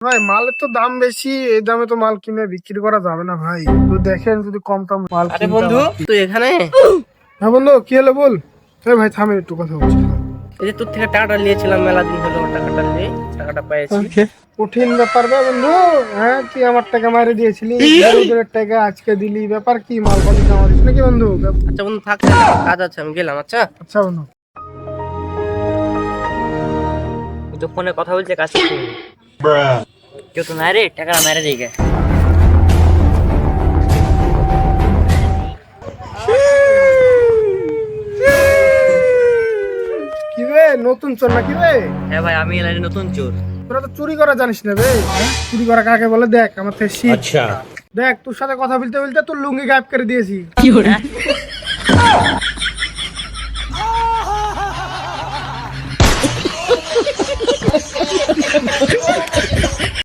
ভাই মালের তো দাম বেশি এই দামে তো মাল কিনে বিক্রি করা যাবে না ভাই। তো দেখেন যদি কম দাম মাল আরে বন্ধু। তুই এখানে? হ্যাঁ বন্ধু কি হলো বল? এই ভাই থামে একটু কথা বলছি। এই যে তোর থেকে টাকাটা নিয়েছিলাম মেলা দিন হলো টাকাটা নিয়ে টাকাটা পেয়েছি কঠিন ব্যাপার বে বন্ধু হ্যাঁ তুই আমার টাকা মারি দিয়েছিলি? ওদের টাকা আজকে দিলি ব্যাপার কি? মাল পালি জমা দিস নাকি বন্ধু? আচ্ছা বন্ধু থাক কাজ আছে আমি গেলাম আচ্ছা? আচ্ছা বন্ধু। তুই তো ফোনে কথা বলছে কাছে কেউ তো নাই রে টাকা মেরে দিকে কি রে নতুন চোর নাকি রে? হ্যাঁ ভাই আমি এলাম নতুন চোর। তোরা তো চুরি করা জানিস না বে হ্যাঁ? চুরি করা কাকে বলে? দেখ আমার থেকে শিখ। দেখ তোর সাথে কথা বলতে বলতে তোর লুঙ্গি গায়েব করে দিয়েছি।